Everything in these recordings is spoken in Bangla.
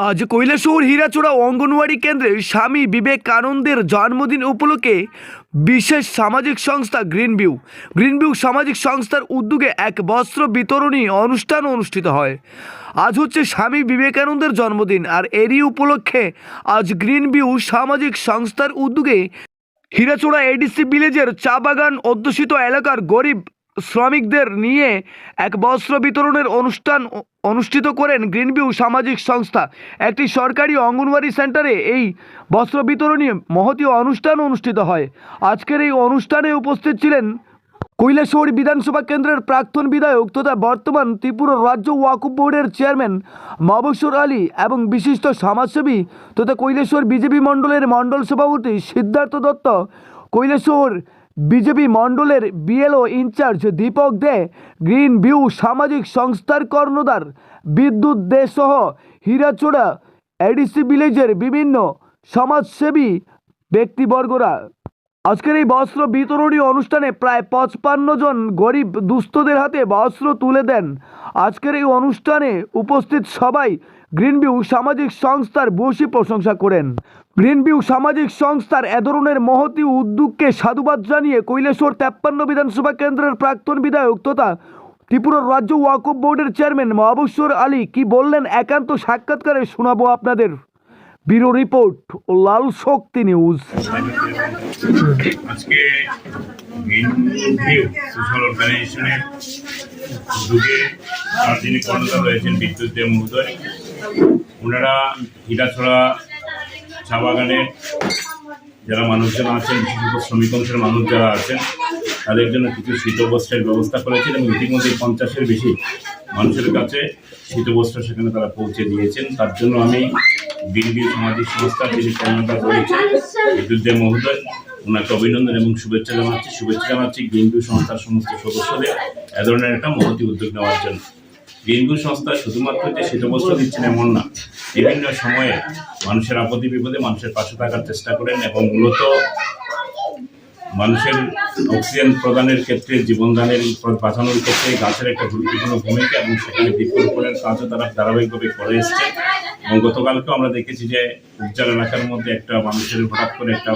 আজ কৈলাসহর হীরাচোড়া অঙ্গনওয়াড়ি কেন্দ্রে স্বামী বিবেকানন্দের জন্মদিন উপলক্ষে বিশেষ সামাজিক সংস্থা গ্রিন ভিউ গ্রিন ভিউ সামাজিক সংস্থার উদ্যোগে এক বস্ত্র বিতরণী অনুষ্ঠান অনুষ্ঠিত হয়। আজ হচ্ছে স্বামী বিবেকানন্দের জন্মদিন আর এরই উপলক্ষে আজ গ্রিন ভিউ সামাজিক সংস্থার উদ্যোগে হীরাচোড়া এডিসি ভিলেজের চা বাগান অধ্যুষিত এলাকার গরিব শ্রমিকদের নিয়ে এক বস্ত্র বিতরণের অনুষ্ঠান অনুষ্ঠিত করেন গ্রিনভিউ সামাজিক সংস্থা। একটি সরকারি অঙ্গনওয়াড়ি সেন্টারে এই বস্ত্র বিতরণী মহতীয় অনুষ্ঠান অনুষ্ঠিত হয়। আজকের এই অনুষ্ঠানে উপস্থিত ছিলেন কৈলাসহর বিধানসভা কেন্দ্রের প্রাক্তন বিধায়ক তথা বর্তমান ত্রিপুরা রাজ্য ওয়াকুব বোর্ডের চেয়ারম্যান মবসুর আলী এবং বিশিষ্ট সমাজসেবী তথা কৈলাসহর বিজেপি মণ্ডলের মণ্ডল সভাপতি সিদ্ধার্থ দত্ত। কৈলাসহর বিজেপি মণ্ডলের BLO incharge Dipak De green view সামাজিক সংস্থার কর্ণধার বিদ্যুৎ দে সহ হীরাচোড়া এডিসি ভিলেজের বিভিন্ন সমাজসেবী ব্যক্তিবর্গরা। আজকের এই বস্ত্র বিতরণী অনুষ্ঠানে প্রায় পঁচপান্ন জন গরিব দুস্থদের হাতে বস্ত্র তুলে দেন। আজকের এই অনুষ্ঠানে উপস্থিত সবাই গ্রিনভিউ সামাজিক সংস্থার বসি প্রশংসা করেন। গ্রিনভিউ সামাজিক সংস্থার এ ধরনের মহতি উদ্যোগকে সাধুবাদ জানিয়ে কৈলেশ্বর তেপ্পান্ন বিধানসভা কেন্দ্রের প্রাক্তন বিধায়ক তথা ত্রিপুরার রাজ্য ওয়াকফ বোর্ডের চেয়ারম্যান মহাবশ্বর আলী কি বললেন একান্ত সাক্ষাৎকারে শোনাবো আপনাদের। Bureau report, Lal Shakti news. আজকে রয়েছেন বিদ্যুৎ দেব মহোদয় ওনারা হীরাছড়া চা বাগানের যারা মানুষজন আছেন, বিশেষত শ্রমিক অংশের মানুষ যারা আছেন, তাদের জন্য কিছু শীতবস্ত্রের ব্যবস্থা করেছেন এবং ইতিমধ্যে পঞ্চাশের বেশি মানুষের কাছে শীতবস্ত্র সেখানে তারা পৌঁছে দিয়েছেন। তার জন্য আমি বিনবি সামাজিক সংস্থার যিনি কর্ণধার রয়েছেন বিদ্যুৎ মহোদয়, ওনাকে অভিনন্দন এবং শুভেচ্ছা জানাচ্ছি। শুভেচ্ছা জানাচ্ছি গ্রিনভিউ সংস্থার সমস্ত সদস্যদের। এ ধরনের একটা মহতি উদ্যোগ নেওয়ার জন্য। গ্রিনভিউ সংস্থা শুধুমাত্র যে শীতবস্ত্র দিচ্ছেন এমন না, বিভিন্ন সময়ে মানুষের আপত্তি বিপদে মানুষের পাশে থাকার চেষ্টা করেন এবং মূলত মানুষের অক্সিজেন প্রদানের ক্ষেত্রে, জীবনদানের বাঁচানোর ক্ষেত্রে গাছের একটা গুরুত্বপূর্ণ ভূমিকা এবং সেখানে বৃক্ষরোপণের কাজও তারা ধারাবাহিকভাবে করে এসছে এবং গতকালকেও আমরা দেখেছি যে উপজার এলাকার মধ্যে একটা মানুষের হঠাৎ করে একটা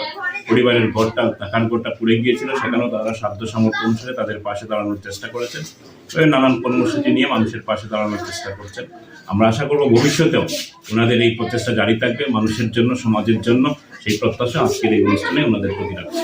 পরিবারের ঘরটা থাকার ঘরটা পুড়ে গিয়েছিল। সেখানেও তারা সাধ্য সামর্থ্য অনুসারে তাদের পাশে দাঁড়ানোর চেষ্টা করেছেন। নানান কর্মসূচি নিয়ে মানুষের পাশে দাঁড়ানোর চেষ্টা করছেন। আমরা আশা করব ভবিষ্যতেও ওনাদের এই প্রচেষ্টা জারি থাকবে মানুষের জন্য, সমাজের জন্য। সেই প্রত্যাশা আজকের এই অনুষ্ঠানে ওনাদের প্রতি রাখছে।